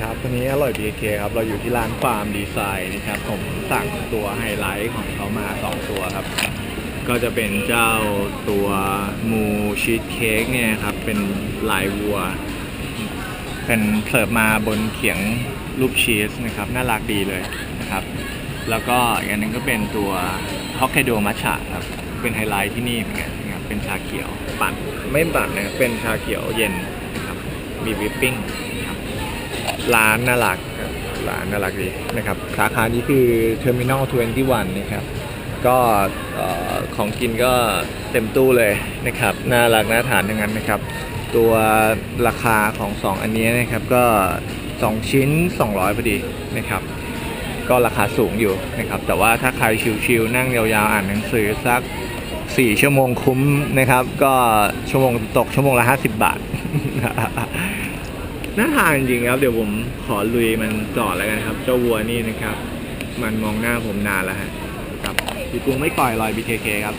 ครับวันนี้อร่อย BK ครับ เราอยู่ที่ร้านฟาร์มดีไซน์นะครับ ผมสั่งตัวไฮไลท์ของเขามา 2 ตัวครับ ก็จะเป็นเจ้าตัวมูชีสเค้กเนี่ยครับ เป็นลายวัว เป็นเสิร์ฟมาบนเขียงรูปชีสนะครับ น่ารักดีเลยนะครับ แล้วก็อีกอันหนึงก็เป็นตัวฮอกไกโดมัชชะครับ เป็นไฮไลท์ที่นี่เหมือนกันนะครับ เป็นชาเขียวปั่นไม่ปั่นนะครับเป็นชาเขียวเย็นนะครับ มีวิปปิ้ง ร้านน่ารักครับร้านน่ารักดีนะครับสาขานี้คือ Terminal 21นตี้วันนะครับก็ของกินก็เต็มตู้เลยนะครับน่ารักน่าทานทั้งนั้นนะครับ ตัวราคาของ 2 อันนี้นะครับก็ 2 ชิ้น 200พอดีนะครับ ก็ราคาสูงอยู่นะครับ แต่ว่าถ้าใครชิลๆนั่งยาวๆอ่านหนังสือสัก 4 ชั่วโมงคุ้มนะครับ ก็ชั่วโมงตกชั่วโมงละ 50 บาท น่าทานจริงครับ เดี๋ยวผมขอลุยมันต่อแล้วกันครับ เจ้าวัวนี่นะครับ มันมองหน้าผมนานแล้วฮะครับพี่กุ้งไม่ปล่อยลอย BKK ครับ